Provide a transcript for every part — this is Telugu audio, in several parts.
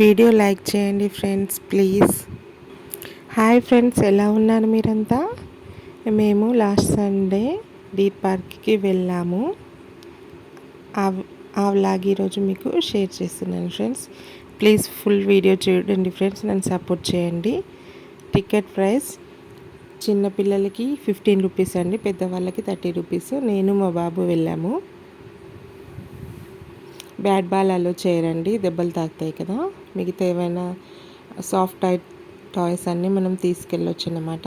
వీడియో లైక్ చేయండి ఫ్రెండ్స్ ప్లీజ్. హాయ్ ఫ్రెండ్స్ ఎలా ఉన్నారు మీరంతా? మేము లాస్ట్ సండే డీప్ పార్క్కి వెళ్ళాము. ఆ వ్లాగ్ ఈరోజు మీకు షేర్ చేస్తున్నాను ఫ్రెండ్స్. ప్లీజ్ ఫుల్ వీడియో చూడండి ఫ్రెండ్స్ నన్ను సపోర్ట్ చేయండి. టికెట్ ప్రైస్ చిన్నపిల్లలకి ఫిఫ్టీన్ రూపీస్ అండి పెద్దవాళ్ళకి థర్టీ రూపీస్. నేను మా బాబు వెళ్ళాము. బ్యాట్ బాల్ అలో చేయరండి దెబ్బలు తాకుతాయి కదా. మిగతా ఏమైనా సాఫ్ట్ టైట్ టాయ్స్ అన్నీ మనం తీసుకెళ్ళొచ్చు అన్నమాట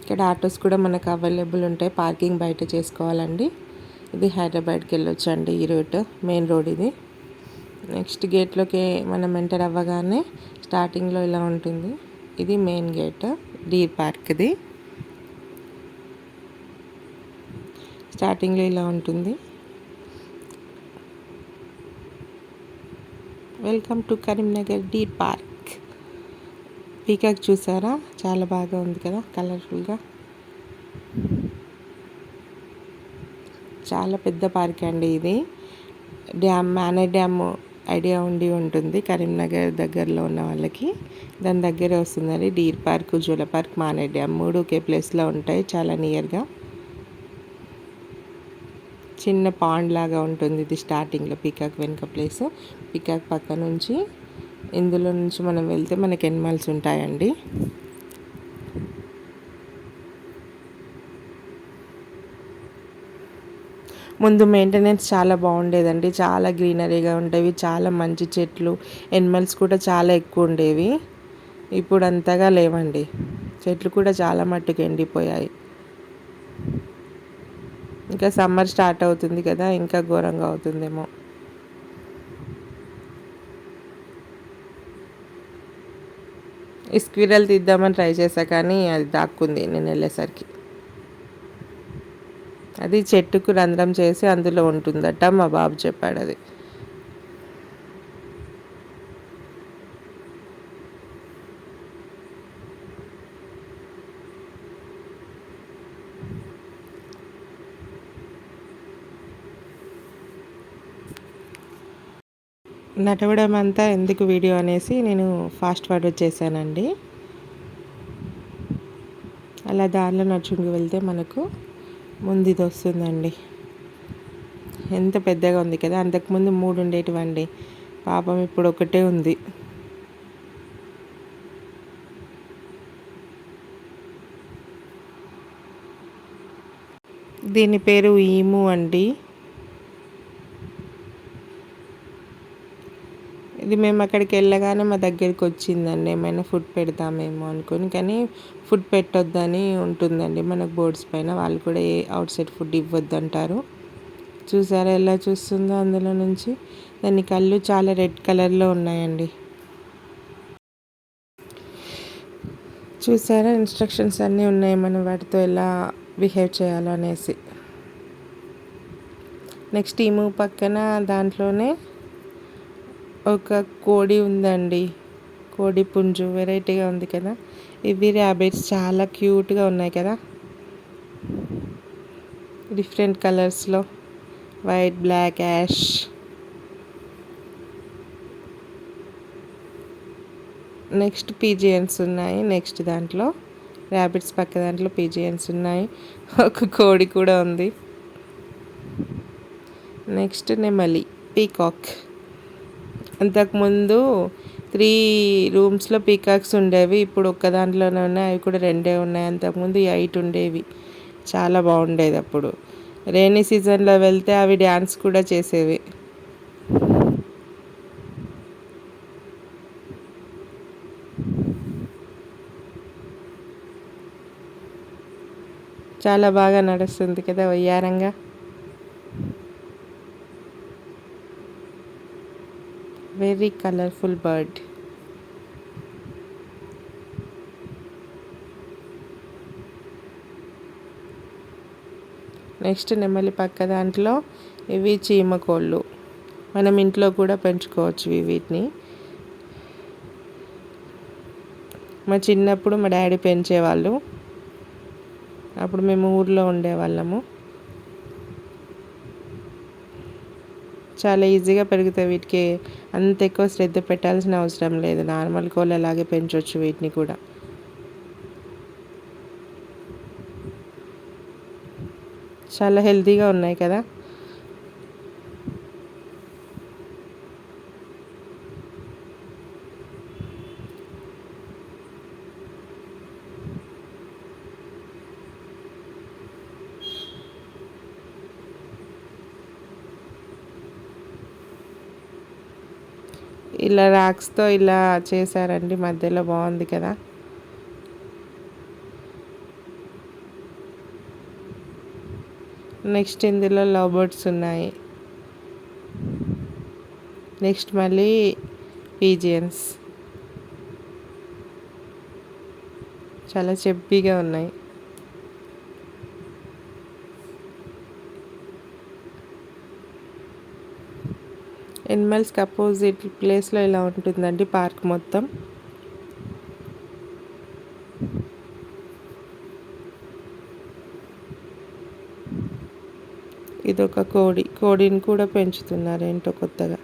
ఇక్కడ ఆటోస్ కూడా మనకు అవైలబుల్ ఉంటాయి పార్కింగ్ బయట చేసుకోవాలండి. ఇది హైదరాబాద్కి వెళ్ళొచ్చు అండి ఈ రూట్ మెయిన్ రోడ్ ఇది. నెక్స్ట్ గేట్లోకి మనం ఎంటర్ అవ్వగానే స్టార్టింగ్లో ఇలా ఉంటుంది. ఇది మెయిన్ గేట్ డీర్ పార్క్ది స్టార్టింగ్లో ఇలా ఉంటుంది. Welcome to Karimnagar deer park. Peacock చూసారా? చాలా బాగా ఉంది కదా కలర్ఫుల్గా. చాలా పెద్ద పార్క్ అండి ఇది. డ్యామ్ మానే డ్యామ్ ఐడియా ఉండి ఉంటుంది కరీంనగర్ దగ్గరలో ఉన్న వాళ్ళకి. దాని దగ్గరే వస్తుందండి డీర్ పార్క్ జూల పార్క్ మానే డ్యామ్. మూడు ఒకే ప్లేస్లో ఉంటాయి చాలా నియర్గా. చిన్న పాండ్ లాగా ఉంటుంది ఇది స్టార్టింగ్లో పీకాక్ వెనుక ప్లేస్ పీకాక్ పక్క నుంచి ఇందులో నుంచి మనం వెళ్తే మనకి ఎనిమల్స్ ఉంటాయండి. ముందు మెయింటెనెన్స్ చాలా బాగుండేదండి. చాలా గ్రీనరీగా ఉండేవి చాలా మంచి చెట్లు ఎనిమల్స్ కూడా చాలా ఎక్కువ ఉండేవి. ఇప్పుడు అంతగా లేవండి. చెట్లు కూడా చాలా మట్టుకు ఎండిపోయాయి. ఇంకా సమ్మర్ స్టార్ట్ అవుతుంది కదా ఇంకా ఘోరంగా అవుతుందేమో. ఈ స్క్విరల్ తీద్దామని ట్రై చేశా కానీ అది దాక్కుంది నేను వెళ్ళేసరికి. అది చెట్టుకు రంధ్రం చేసి అందులో ఉంటుందట మా బాబు చెప్పాడు అది. నడవడం అంతా ఎందుకు వీడియో అనేసి నేను ఫాస్ట్ ఫార్వర్డ్ చేశానండి. అలా దారిలో నడుచుకుంటూ వెళ్తే మనకు ముందు ఇది వస్తుందండి ఎంత పెద్దగా ఉంది కదా అంతకుముందు మూడు ఉండేటివండి. పాపం ఇప్పుడు ఒకటే ఉంది. దీని పేరు ఈము అండి. ఇది మేము అక్కడికి వెళ్ళగానే మా దగ్గరికి వచ్చిందండి ఏమైనా ఫుడ్ పెడతామేమో అనుకుని. కానీ ఫుడ్ పెట్టొద్దని ఉంటుందండి మనకు బోర్డ్స్ పైన. వాళ్ళు కూడా ఏ అవుట్ సైడ్ ఫుడ్ ఇవ్వద్దు అంటారు చూసారా ఎలా చూస్తుందో అందులో నుంచి. దాని కళ్ళు చాలా రెడ్ కలర్లో ఉన్నాయండి. చూసారా ఇన్స్ట్రక్షన్స్ అన్నీ ఉన్నాయి మనం వాటితో ఎలా బిహేవ్ చేయాలో అనేసి నెక్స్ట్ ఈ మూవ్ పక్కన దాంట్లోనే ఒక కోడి ఉందండి. కోడి పుంజు వెరైటీగా ఉంది కదా. ఇవి ర్యాబిట్స్ చాలా క్యూట్గా ఉన్నాయి కదా. డిఫరెంట్ కలర్స్లో white black ash next pigeons ఉన్నాయి. నెక్స్ట్ దాంట్లో. ర్యాబిట్స్ పక్క దాంట్లో పీజియన్స్ ఉన్నాయి. ఒక కోడి కూడా ఉంది. నెక్స్ట్ నెమలి పీకాక్ అంతకుముందు త్రీ రూమ్స్లో పీకాక్స్ ఉండేవి ఇప్పుడు ఒక్క దాంట్లోనే ఉన్నాయి. అవి కూడా రెండే ఉన్నాయి. అంతకుముందు ఎయిట్ ఉండేవి. చాలా బాగుండేది అప్పుడు. రైనీ సీజన్లో వెళ్తే అవి డ్యాన్స్ కూడా చేసేవి. చాలా బాగా నడుస్తుంది కదా వయ్యారంగా? వెరీ కలర్ఫుల్ బర్డ్ నెక్స్ట్ నెమలి పక్క దాంట్లో ఇవి చీమకోళ్ళు. మనం ఇంట్లో కూడా పెంచుకోవచ్చు వీటిని. మా చిన్నప్పుడు మా డాడీ పెంచేవాళ్ళు. అప్పుడు మేము ఊర్లో ఉండేవాళ్ళము. చాలా ఈజీగా పెరుగుతాయి వీటికి. అంత ఎక్కువ శ్రద్ధ పెట్టాల్సిన అవసరం లేదు. నార్మల్ కోళ్ళు అలాగే పెంచవచ్చు వీటిని కూడా. చాలా హెల్తీగా ఉన్నాయి కదా? ఇలా ర్యాక్స్తో ఇలా చేశారండి మధ్యలో బాగుంది కదా. నెక్స్ట్ ఇందులో లవ్ బర్డ్స్ ఉన్నాయి. నెక్స్ట్ మళ్ళీ పీజియన్స్. చాలా చెప్పిగా ఉన్నాయి. ఎనిమల్స్కి అపోజిట్ ప్లేస్లో ఇలా ఉంటుందండి పార్క్ మొత్తం. ఇది ఒక కోడి. కోడిని కూడా పెంచుతున్నారు ఏంటో కొత్తగా.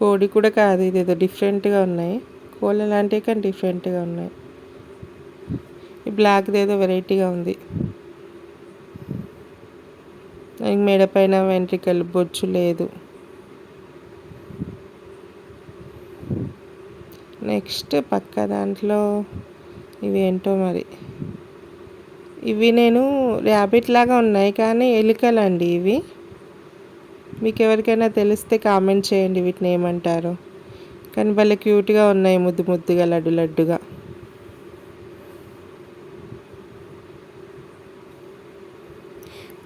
కోడి కూడా కాదు ఇది ఏదో డిఫరెంట్గా ఉన్నాయి. కోళ్ళ లాంటివి కానీ డిఫరెంట్గా ఉన్నాయి. ఈ బ్లాక్ది ఏదో వెరైటీగా ఉంది. మెడ పైన వెంట్రికలు బొచ్చు లేదు. నెక్స్ట్ పక్క దాంట్లో ఇవి ఏంటో మరి. ఇవి నేను ర్యాబిట్ లాగా ఉన్నాయి కానీ ఎలుకలండి ఇవి. మీకు ఎవరికైనా తెలిస్తే కామెంట్ చేయండి వీటిని ఏమంటారు. కానీ భలే క్యూట్గా ఉన్నాయి ముద్దు ముద్దుగా లడ్డు లడ్డుగా.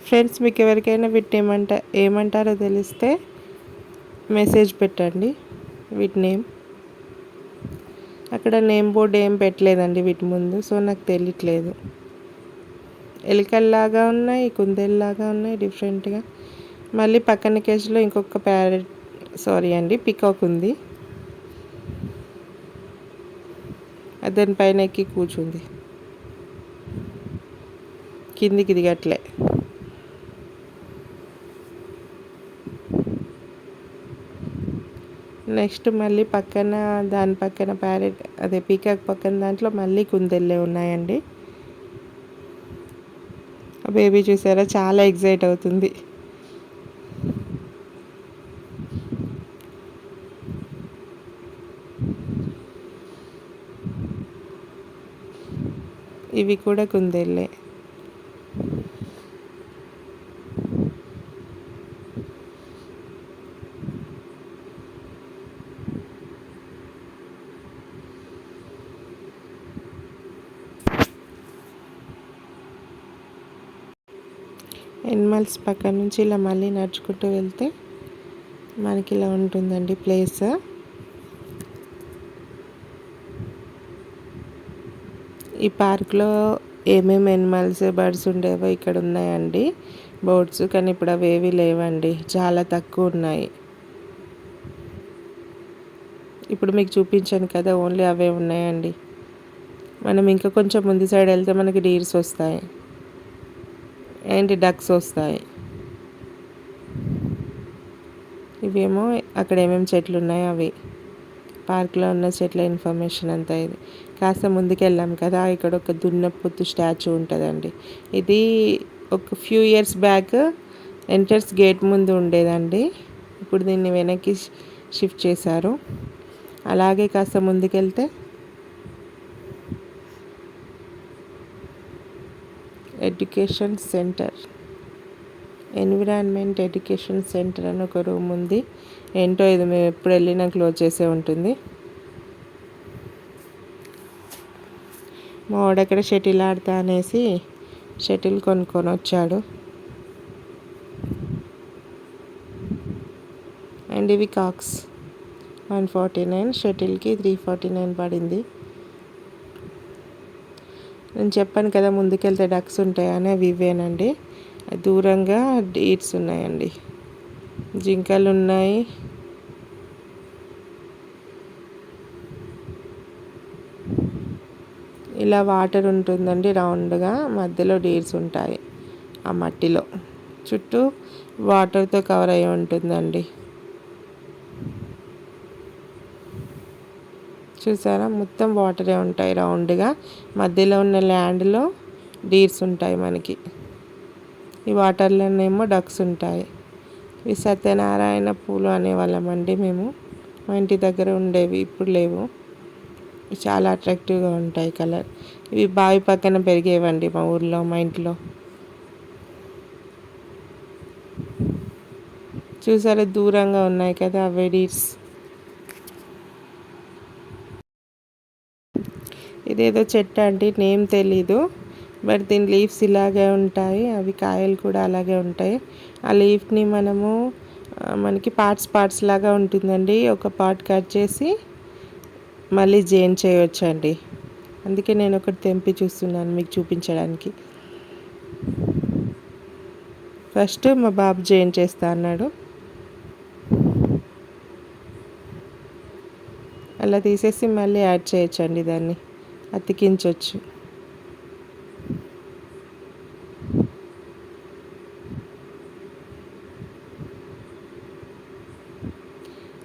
ఫ్రెండ్స్ మీకు ఎవరికైనా వీటిని ఏమంట ఏమంటారో తెలిస్తే మెసేజ్ పెట్టండి. వీటి నేమ్ అక్కడ నేమ్ బోర్డు ఏం పెట్టలేదండి వీటి ముందు సో నాకు తెలియట్లేదు. ఎలికల్లాగా ఉన్నాయి కుందేల్లాగా ఉన్నాయి డిఫరెంట్గా. మళ్ళీ పక్కన కేజీలో ఇంకొక ప్యారెట్ సారీ అండి పికాక్ ఉంది. దానిపైన ఎక్కి కూర్చుంది. కిందికి దిగట్లే. నెక్స్ట్ మళ్ళీ పక్కన దాని పక్కన ప్యారెట్ అదే పీకాక్ పక్కన దాంట్లో మళ్ళీ కుందెళ్ళే ఉన్నాయండి. బేబీ చూసారా? చాలా ఎగ్జైట్ అవుతుంది. ఇవి కూడా కుందేళ్ళే. ఫాల్స్ పక్క నుంచి ఇలా మళ్ళీ నడుచుకుంటూ వెళ్తే మనకి ఇలా ఉంటుందండి ప్లేస్. ఈ పార్క్లో ఏమేమి ఎనిమల్స్ బర్డ్స్ ఉండేవో ఇక్కడ ఉన్నాయండి. బోట్స్ కానీ ఇప్పుడు అవి ఏవి లేవండి. చాలా తక్కువ ఉన్నాయి. ఇప్పుడు మీకు చూపించాను కదా ఓన్లీ అవే ఉన్నాయండి. మనం ఇంకా కొంచెం ముందు సైడ్ వెళ్తే మనకి డీర్స్ వస్తాయి. ఏంటి డక్స్ వస్తాయి? ఇవేమో అక్కడ ఏమేమి చెట్లు ఉన్నాయో అవి. పార్క్లో ఉన్న చెట్ల ఇన్ఫర్మేషన్ అంతా ఇది. కాస్త ముందుకెళ్ళాం కదా ఇక్కడ ఒక దున్నపోతు స్టాచ్యూ ఉంటుందండి. ఇది ఒక few years back entrance gate ముందు ఉండేదండి. ఇప్పుడు దీన్ని వెనక్కి షిఫ్ట్ చేశారు. అలాగే కాస్త ముందుకెళ్తే education centre. Environment education centre అని ఒక రూమ్ ఉంది. ఏంటో ఇది మేము ఎప్పుడు వెళ్ళినా క్లోజ్ చేసే ఉంటుంది. మా వాడక్కడ షటిల్ ఆడతా అనేసి షటిల్ కొనుక్కొని వచ్చాడు. అండ్ ఇవి కాక్స్. వన్ ఫార్టీ నైన్ షటిల్కి త్రీ ఫార్టీ నైన్ పడింది. నేను చెప్పాను కదా ముందుకెళ్తే డక్స్ ఉంటాయని అవి ఇవేనండి. దూరంగా డీట్స్ ఉన్నాయండి. జింకలు ఉన్నాయి. ఇలా వాటర్ ఉంటుందండి రౌండ్గా మధ్యలో డీర్స్ ఉంటాయి ఆ మట్టిలో. చుట్టూ వాటర్తో కవర్ అయి ఉంటుందండి. చూసారా? మొత్తం వాటరే ఉంటాయి రౌండ్గా. మధ్యలో ఉన్న ల్యాండ్లో డీర్స్ ఉంటాయి మనకి. ఈ వాటర్లోనేమో డక్స్ ఉంటాయి. ఈ సత్యనారాయణ పూలు అనేవాళ్ళమండి మేము. మా ఇంటి దగ్గర ఉండేవి ఇప్పుడు లేవు. చాలా అట్రాక్టివ్గా ఉంటాయి కలర్. ఇవి బావి పక్కన పెరిగేవండి మా ఊర్లో మా ఇంట్లో. చూసారా? దూరంగా ఉన్నాయి కదా అవే డీర్స్. ఇదేదో చెట్టు అండి నేమ్ తెలీదు. బట్ దీని లీవ్స్ ఇలాగే ఉంటాయి. అవి కాయలు కూడా అలాగే ఉంటాయి. ఆ లీఫ్ని మనము మనకి పార్ట్స్ పార్ట్స్ లాగా ఉంటుందండి. ఒక పార్ట్ కట్ చేసి మళ్ళీ జైన్ చేయవచ్చండి అందుకే నేను ఒకటి తెంపి చూస్తున్నాను మీకు చూపించడానికి. ఫస్ట్ మా బాబు జైన్ చేస్తా అన్నాడు. అలా తీసేసి మళ్ళీ యాడ్ చేయొచ్చండి దాన్ని. అతికించవచ్చు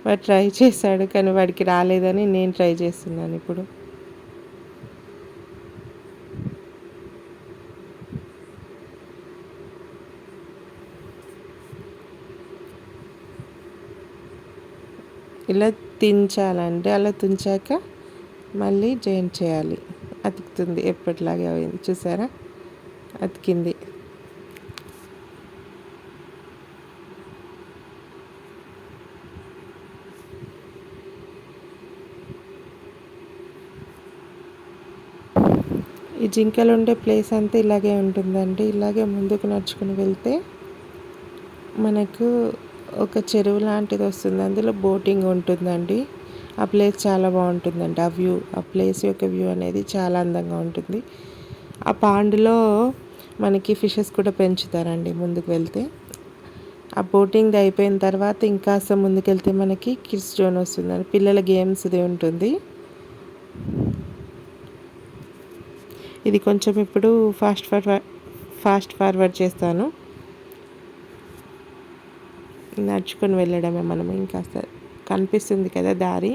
వాడు ట్రై చేశాడు కానీ వాడికి రాలేదని నేను ట్రై చేస్తున్నాను ఇప్పుడు. ఇలా తించాలంటే అలా తుంచాక మళ్ళీ జాయింట్ చేయాలి. అతుకుతుంది. ఎప్పటిలాగే అయింది. చూసారా? అతికింది. ఈ జింకలు ఉండే ప్లేస్ అంతా ఇలాగే ఉంటుందండి. ఇలాగే ముందుకు నడుచుకుని వెళ్తే మనకు ఒక చెరువు లాంటిది వస్తుంది. అందులో బోటింగ్ ఉంటుందండి. ఆ ప్లేస్ చాలా బాగుంటుందండి. ఆ వ్యూ ఆ ప్లేస్ యొక్క వ్యూ అనేది చాలా అందంగా ఉంటుంది. ఆ పాండులో మనకి ఫిషెస్ కూడా పెంచుతారండి ముందుకు వెళ్తే. ఆ బోటింగ్ అయిపోయిన తర్వాత ఇంకాస్త ముందుకెళ్తే మనకి కిడ్స్ జోన్ వస్తుందండి. పిల్లల గేమ్స్ది ఉంటుంది. ఇది కొంచెం ఇప్పుడు ఫాస్ట్ ఫార్వర్డ్ ఫాస్ట్ ఫార్వర్డ్ చేస్తాను. నడుచుకొని వెళ్ళడమే మనం ఇంకా కనిపిస్తుంది కదా దారి.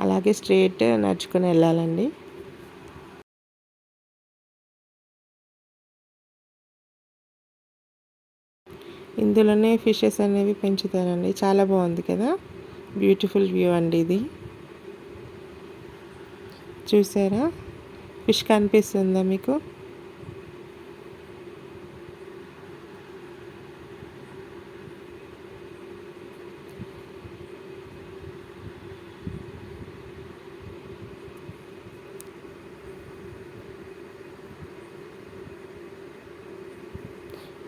అలాగే స్ట్రేట్ నడుచుకొని వెళ్ళాలండి. ఇందులోనే ఫిషెస్ అనేవి పెంచుతారండి. చాలా బాగుంది కదా. బ్యూటిఫుల్ వ్యూ అండి ఇది. చూసారా? ఫిష్ కనిపిస్తుందా మీకు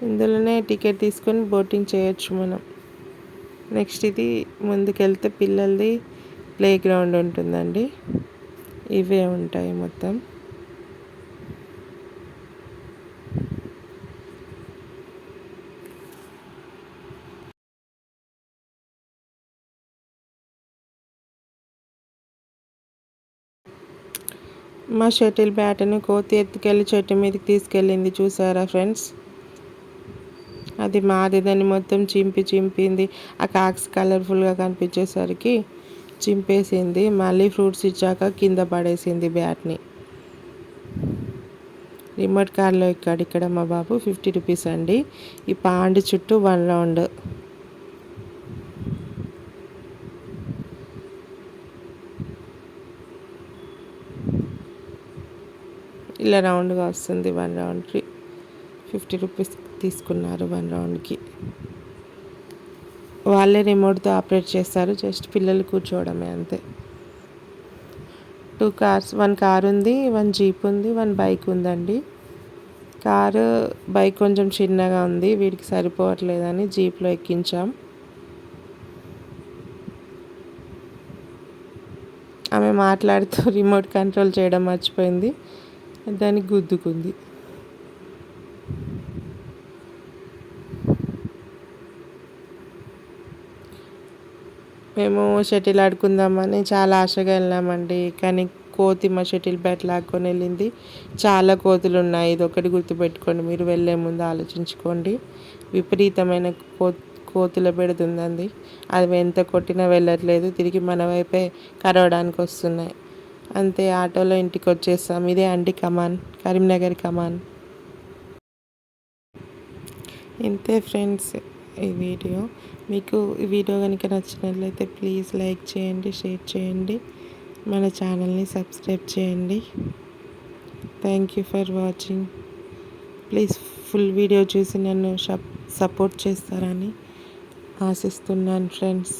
ఇందులోనే టికెట్ తీసుకొని బోటింగ్ చేయొచ్చు మనం. నెక్స్ట్ ఇది ముందుకెళ్తే పిల్లలది ప్లే గ్రౌండ్ ఉంటుందండి. ఇవే ఉంటాయి మొత్తం. మా షటిల్ బ్యాట్ను కోతి ఎత్తుకెళ్ళి చెట్టు మీదకి తీసుకెళ్ళింది చూసారా ఫ్రెండ్స్? అది మాది దాన్ని మొత్తం చింపి చింపింది. ఆ కాక్స్ కలర్ఫుల్గా కనిపించేసరికి చింపేసింది. మళ్ళీ ఫ్రూట్స్ ఇచ్చాక కింద పడేసింది బ్యాట్ని. రిమోట్ కార్లో ఇక్కడ ఇక్కడ మా బాబు ఫిఫ్టీ రూపీస్ అండి. ఈ పాండ్ చుట్టూ వన్ రౌండ్. ఇలా రౌండ్గా వస్తుంది వన్ రౌండ్కి. Fifty rupees. తీసుకున్నారు వన్ రౌండ్కి. వాళ్ళే రిమోట్తో ఆపరేట్ చేస్తారు జస్ట్ పిల్లలు కూర్చోవడమే అంతే. టూ కార్స్ వన్ కార్ ఉంది వన్ జీప్ ఉంది వన్ బైక్ ఉందండి. కారు బైక్ కొంచెం చిన్నగా ఉంది వీడికి సరిపోవట్లేదని జీప్లో ఎక్కించాం. ఆమె మాట్లాడుతూ రిమోట్ కంట్రోల్ చేయడం మర్చిపోయింది. దానికి గుద్దుకుంది. మేము షటిల్ ఆడుకుందామని చాలా ఆశగా వెళ్ళామండి. కానీ కోతి మా షటిల్ బ్యాట్ లాక్కొని వెళ్ళింది. చాలా కోతులు ఉన్నాయి. ఇది ఒకటి గుర్తుపెట్టుకోండి. మీరు వెళ్ళే ముందు ఆలోచించుకోండి. విపరీతమైన కో కోతుల పెడుతుందండి అవి ఎంత కొట్టినా వెళ్ళట్లేదు. తిరిగి మన వైపే కరవడానికి వస్తున్నాయి. అంతే ఆటోలో ఇంటికి వచ్చేస్తాం. ఇదే అండి కమాన్. కరీంనగర్ కమాన్. ఇంతే ఫ్రెండ్స్. ఈ వీడియో. మీకు ఈ వీడియో కనుక నచ్చినట్లయితే ప్లీజ్ లైక్ చేయండి షేర్ చేయండి. మన ఛానల్ని సబ్స్క్రైబ్ చేయండి. Thank you for watching please full video చూసి నన్ను సపోర్ట్ చేస్తారని ఆశిస్తున్నాను ఫ్రెండ్స్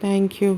థ్యాంక్ యూ